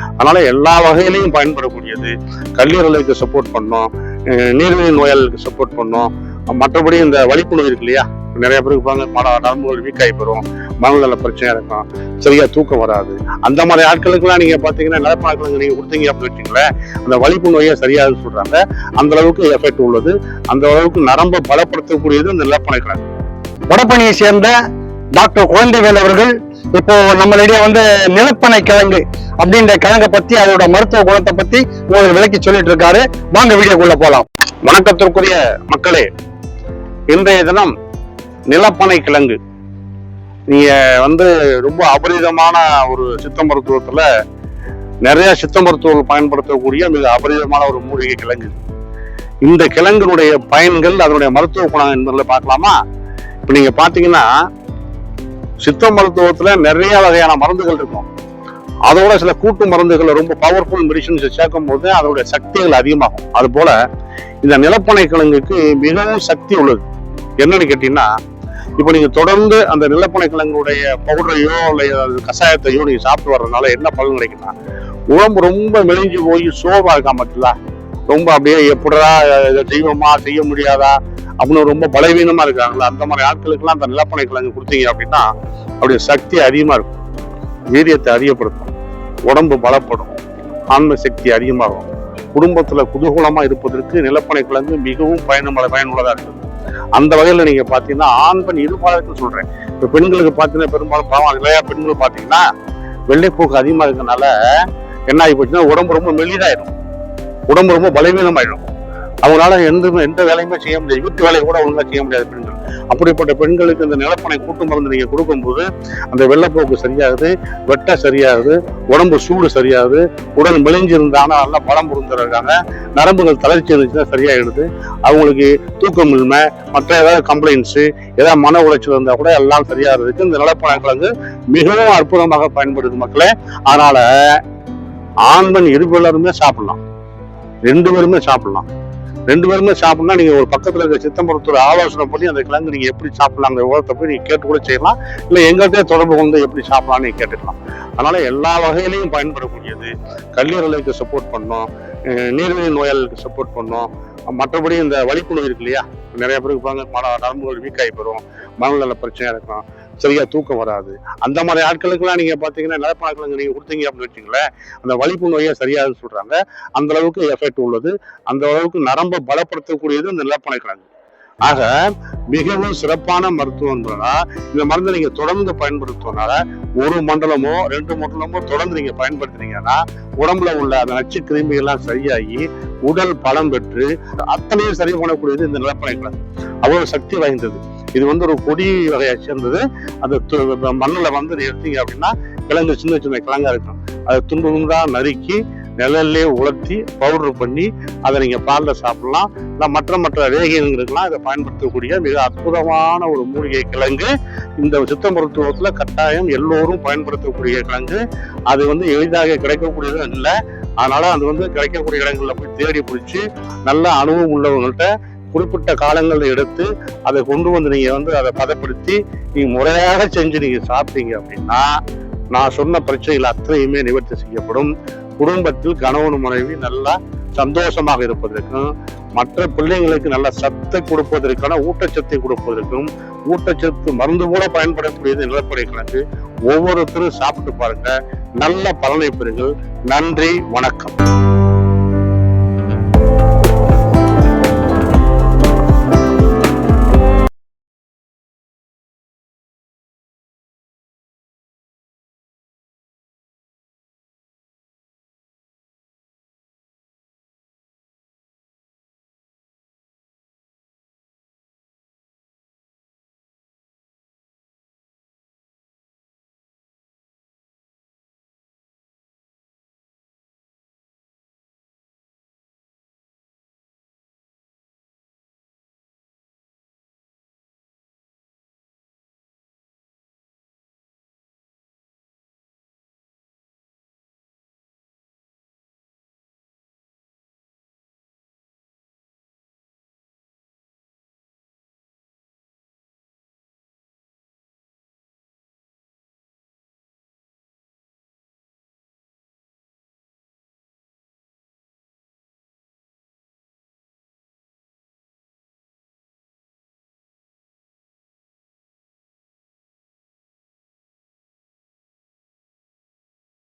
அதனால எல்லா வகையிலையும் பயன்படக்கூடியது. கல்லீரலுக்கு சப்போர்ட் பண்ணோம். அஹ் நோயாளிகளுக்கு சப்போர்ட் பண்ணும். மற்றபடி இந்த வலிப்பு நோய் இருக்கு இல்லையா? நிறைய பேருக்கு இருப்பாங்க. மன நரம்புகள் வீக் ஆகி போயிடும் மனநல பிரச்சனையா இருக்கும். சரியா தூக்கம் வராது. அந்த மாதிரி ஆட்களுக்குலாம் நீங்க பாத்தீங்கன்னா நிலப்பழக்கங்கள் நீங்க கொடுத்தீங்க அப்படின்னு வச்சுங்களேன் அந்த வலிப்பு நோயை சரியாக சொல்றாங்க. அந்த அளவுக்கு எஃபெக்ட் உள்ளது. அந்த அளவுக்கு நரம்பை பலப்படுத்தக்கூடியது இந்த நிலப்பழக்கம் வடபணியை சேர்ந்த டாக்டர் குழந்தைவேல் அவர்கள் இப்போ நம்மளிடையே வந்து நிலப்பனை கிழங்கு அப்படின்ற கிழங்கை பத்தி அதோட மருத்துவ குணத்தை பத்தி உங்களுக்கு விளக்கி சொல்லிட்டு இருக்காரு வாங்க வீடியோக்குள்ள போலாம். வணக்கத்திற்குரிய மக்களே இன்றைய தினம் நிலப்பனை கிழங்கு நீங்க வந்து ரொம்ப அபரிதமான ஒரு சித்த மருத்துவத்துல நிறைய சித்த மருத்துவர்கள் பயன்படுத்தக்கூடிய மிக அபரிதமான ஒரு மூலிகை கிழங்கு. இந்த கிழங்கினுடைய பயன்கள் அதனுடைய மருத்துவ குணம் என்பதில் பார்க்கலாமா? இப்ப நீங்க பார்த்தீங்கன்னா சித்த மருத்துவத்துல நிறைய வகையான மருந்துகள் இருக்கும். அதோட சில கூட்டு மருந்துகள் ரொம்ப பவர்ஃபுல் மெடிசன்ஸ் சேர்க்கும் போது அதனுடைய சக்திகள் அதிகமாகும். அது போல இந்த நிலப்பனை கிழங்குக்கு மிகவும் சக்தி உள்ளது. என்னன்னு கேட்டீங்கன்னா இப்போ நீங்க தொடர்ந்து அந்த நிலப்பனை கிழங்குடைய பவுடரையோ இல்லை கஷாயத்தையோ நீங்க சாப்பிட்டு வர்றதுனால என்ன பலன் கிடைக்குன்னா உடம்பு ரொம்ப மெலிஞ்சு போய் சோர்வா இருக்கா மட்டும் ரொம்ப அப்படியே எப்படா இதை செய்வோமா செய்ய முடியாதா? அப்படின்னு ரொம்ப பலவீனமா இருக்காங்களா? அந்த மாதிரி ஆட்களுக்கெல்லாம் அந்த நிலப்பனை கிழங்கு கொடுத்தீங்க அப்படின்னா அப்படியே சக்தி அதிகமா இருக்கும். வீரியத்தை அதிகப்படுத்தும். உடம்பு பலப்படும். ஆன்ம சக்தி அதிகமாகும். குடும்பத்துல குதூகூலமா இருப்பதற்கு நிலப்பனை கிழங்கு மிகவும் பயனுள்ள பயனுள்ளதா இருக்குது அந்த வகையில நீங்க பாத்தீங்கன்னா ஆண் பெண் இருபாலருக்கு சொல்றேன். இப்ப பெண்களுக்கு பாத்தீங்கன்னா பெரும்பாலும் பாவம். இல்லையா பெண்கள் பாத்தீங்கன்னா வெள்ளைப்போக்கு அதிகமா இருக்கனால என்ன ஆகி போச்சுன்னா உடம்பு ரொம்ப மெலிதாயிடும். உடம்பு ரொம்ப பலவீனமாயிடும். அவங்களால எந்த எந்த வேலையுமே செய்ய முடியாது. வீட்டு வேலையை கூட ஒழுங்காக செய்ய முடியாது பெண்கள். அப்படிப்பட்ட பெண்களுக்கு இந்த நிலப்பனை கூட்டு மருந்து நீங்கள் கொடுக்கும்போது அந்த வெள்ளப்போக்கு சரியாகுது வெட்ட சரியாகுது உடம்பு சூடு சரியாகுது உடல் மெலிஞ்சிருந்தாங்கன்னா நல்லா பலம் புரிந்துருக்காங்க நரம்புகள் தளர்ச்சி இருந்துச்சுன்னா சரியாகிடுது அவங்களுக்கு தூக்கமின்மை மற்ற ஏதாவது கம்ப்ளைண்ட்ஸு ஏதாவது மன உளைச்சல் இருந்தால் கூட எல்லாம் சரியாகிறதுக்கு இந்த நிலப்பனை கிழங்கு மிகவும் அற்புதமாக பயன்படுது மக்களே. அதனால ஆண்மன் இருபெல்லாருமே சாப்பிடலாம். ரெண்டு பேருமே சாப்பிடலாம். ரெண்டு பேருமே சாப்பிடலாம் நீங்க ஒரு பக்கத்துல இருக்க சித்தம்பரத்தோட ஆலோசனை பண்ணி அந்த கிழங்கு நீங்க எப்படி சாப்பிட்லாம் அந்த உரத்தை போய் நீங்க கேட்டு கூட செய்யலாம். இல்ல எங்கள்கிட்ட தொடர்பு கொண்டு எப்படி சாப்பிடலாம்னு நீங்க கேட்டுக்கலாம். அதனால எல்லா வகையிலையும் பயன்படக்கூடியது. கல்லீரலுக்கு சப்போர்ட் பண்ணும். அஹ் நோயாளிகளுக்கு சப்போர்ட் பண்ணும். மற்றபடி இந்த வலிப்பு இருக்கு இல்லையா? நிறைய பேருக்கு பாருங்க மன நரம்புகள் வீக் ஆகி போயிடும். மனநல பிரச்சனையாக இருக்கும். சரியா தூக்கம் வராது. அந்த மாதிரி ஆட்களுக்கெல்லாம் நீங்க பாத்தீங்கன்னா நிலப்பழக்கங்கள் நீங்க கொடுத்தீங்க அப்படின்னு வச்சுங்களேன் அந்த வலிப்பு நோயை சரியாதுன்னு சொல்றாங்க. அந்த அளவுக்கு எஃபெக்ட் உள்ளது. அந்த அளவுக்கு நரம்பை பலப்படுத்தக்கூடியது இந்த நிலப்பனை கிழங்கு. ஆக மிகவும் சிறப்பான மருத்துவம்னா இந்த மருந்தை நீங்க தொடர்ந்து பயன்படுத்துவதனால ஒரு மண்டலமோ ரெண்டு மண்டலமோ தொடர்ந்து நீங்க பயன்படுத்துனீங்கன்னா உடம்புல உள்ள அந்த நச்சு கிருமி எல்லாம் சரியாகி உடல் பலம் பெற்று அத்தனையும் சரி பண்ணக்கூடியது இந்த நிலப்பனை கிழங்கு. அவ்வளவு சக்தி வாய்ந்தது. இது வந்து ஒரு கொடி வகையை சேர்ந்தது. அந்த து- வந்து எடுத்தீங்க அப்படின்னா கிழங்கு சின்ன சின்ன கிழங்கா இருக்கும். அதை துண்டு துண்டாக நறுக்கி நிழல்லே உலர்த்தி பவுடர் பண்ணி அதை நீங்கள் பாலில் சாப்பிடலாம். இல்லை மற்ற மற்ற ரேகைகளுக்கெல்லாம் இதை பயன்படுத்தக்கூடிய மிக அற்புதமான ஒரு மூலிகை கிழங்கு. இந்த சித்த மருத்துவத்தில் கட்டாயம் எல்லோரும் பயன்படுத்தக்கூடிய கிழங்கு. அது வந்து எளிதாக கிடைக்கக்கூடியது இல்லை அதனால் அது வந்து கிடைக்கக்கூடிய இடங்களில் போய் தேடி பிடிச்சி நல்ல அனுபவம் உள்ளவங்கள்ட்ட குறிப்பிட்ட காலங்களில் எடுத்து அதை கொண்டு வந்து நீங்க வந்து அதை பதப்படுத்தி நீங்க முறையாக செஞ்சு நீங்க சாப்பிட்டீங்க அப்படின்னா நான் சொன்ன பிரச்சனைகள் அத்தனையுமே நிவர்த்தி செய்யப்படும். குடும்பத்தில் கணவன் மனைவி நல்லா சந்தோஷமாக இருப்பதற்கும் மற்ற பிள்ளைங்களுக்கு நல்ல சத்தை கொடுப்பதற்கான ஊட்டச்சத்தை கொடுப்பதற்கும் ஊட்டச்சத்து மருந்து கூட பயன்படக்கூடியது நிலப்படை கணக்கு ஒவ்வொருத்தரும் சாப்பிட்டு பாருங்க. நல்ல பலனை பெறுங்கள். நன்றி வணக்கம்.